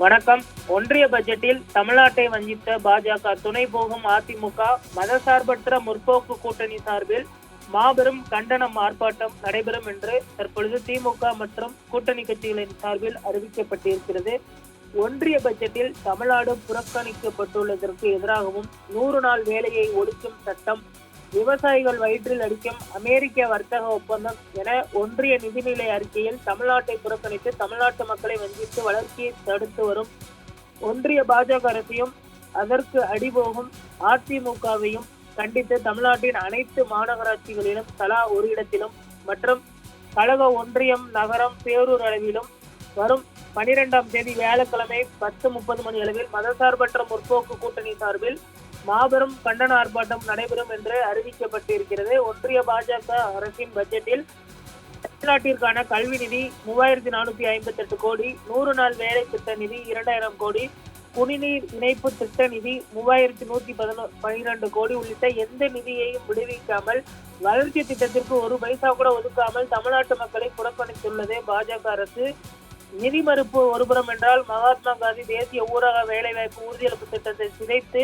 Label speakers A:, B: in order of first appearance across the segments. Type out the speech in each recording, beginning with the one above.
A: வணக்கம். ஒன்றிய பட்ஜெட்டில் தமிழ்நாட்டை வஞ்சித்த பாஜக துணை போகும் அதிமுக மதசார்பற்ற முற்போக்கு கூட்டணி சார்பில் மாபெரும் கண்டனம் ஆர்ப்பாட்டம் நடைபெறும் என்று தற்பொழுது திமுக மற்றும் கூட்டணி கட்சிகளின் சார்பில் அறிவிக்கப்பட்டிருக்கிறது. ஒன்றிய பட்ஜெட்டில் தமிழ்நாடு புறக்கணிக்கப்பட்டுள்ளதற்கு எதிராகவும் நூறு நாள் வேலையை ஒழிக்கும் சட்டம் விவசாயிகள் வயிற்றில் அடிக்கும் அமெரிக்க வர்த்தக ஒப்பந்தம் என ஒன்றிய நிதிநிலை அறிக்கையில் தமிழ்நாட்டை புறக்கணித்து தமிழ்நாட்டு மக்களை வஞ்சித்து வளர்ச்சியை தடுத்து வரும் ஒன்றிய பாஜக அரசையும் அதற்கு அடிபோகும் அதிமுகவையும் கண்டித்து தமிழ்நாட்டின் அனைத்து மாநகராட்சிகளிலும் தலா ஒரு இடத்திலும் மற்றும் கழக ஒன்றியம் நகரம் பேரூர் அளவிலும் வரும் பனிரெண்டாம் தேதி வியாழக்கிழமை பத்து முப்பது மணி அளவில் மதசார்பற்ற முற்போக்கு கூட்டணி சார்பில் மாபெரும் கண்டன ஆர்ப்பாட்டம் நடைபெறும் என்று அறிவிக்கப்பட்டிருக்கிறது. ஒன்றிய பாஜக அரசின் பட்ஜெட்டில் தமிழ்நாட்டிற்கான கல்வி நிதி மூவாயிரத்தி நானூத்தி ஐம்பத்தி எட்டு கோடி நூறு நாள் வேலை திட்ட நிதி இரண்டாயிரம் கோடி குடிநீர் இணைப்பு திட்ட நிதி மூவாயிரத்தி நூத்தி பதினோ பனிரெண்டு கோடி உள்ளிட்ட எந்த நிதியையும் விடுவிக்காமல் வளர்ச்சி திட்டத்திற்கு ஒரு பைசா கூட ஒதுக்காமல் தமிழ்நாட்டு மக்களை புறக்கணித்துள்ளது பாஜக அரசு. நிதி மறுப்பு ஒருபுறம் என்றால் மகாத்மா காந்தி தேசிய ஊரக வேலைவாய்ப்பு உறுதியளிப்பு திட்டத்தை சிதைத்து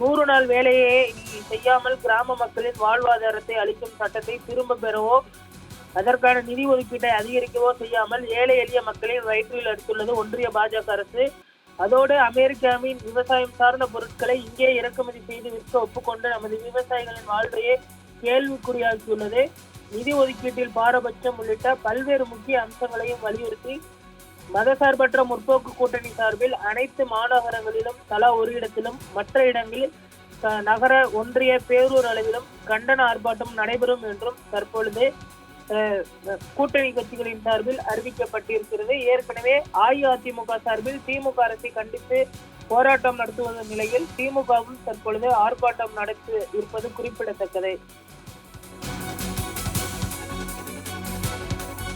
A: நூறு நாள் வேலையை செய்யாமல் கிராம மக்களின் வாழ்வாதாரத்தை அளிக்கும் சட்டத்தை திரும்ப பெறவோ அதற்கான நிதி ஒதுக்கீட்டை அதிகரிக்கவோ செய்யாமல் ஏழை எளிய மக்களின் வயிற்றில் அடித்துள்ளது ஒன்றிய பாஜக அரசு. அதோடு அமெரிக்காவின் விவசாயம் சார்ந்த பொருட்களை இங்கே இறக்குமதி செய்து விற்க ஒப்புக்கொண்டு நமது விவசாயிகளின் வாழ்வையே கேள்விக்குறியாக்கியுள்ளது. நிதி ஒதுக்கீட்டில் பாரபட்சம் உள்ளிட்ட பல்வேறு முக்கிய அம்சங்களையும் வலியுறுத்தி மதசார்பற்ற முற்போக்கு கூட்டணி சார்பில் அனைத்து மாநகரங்களிலும் தலா ஒரு இடத்திலும் மற்ற இடங்களில் நகர ஒன்றிய பேரூர் அளவிலும் கண்டன ஆர்ப்பாட்டம் நடைபெறும் என்றும் தற்பொழுது அஹ், கூட்டணி கட்சிகளின் சார்பில் அறிவிக்கப்பட்டிருக்கிறது. ஏற்கனவே அஇஅதிமுக சார்பில் திமுக அரசை கண்டித்து போராட்டம் நடத்துவதன் நிலையில் திமுகவும் தற்பொழுது ஆர்ப்பாட்டம் நடத்தி இருப்பது குறிப்பிடத்தக்கது.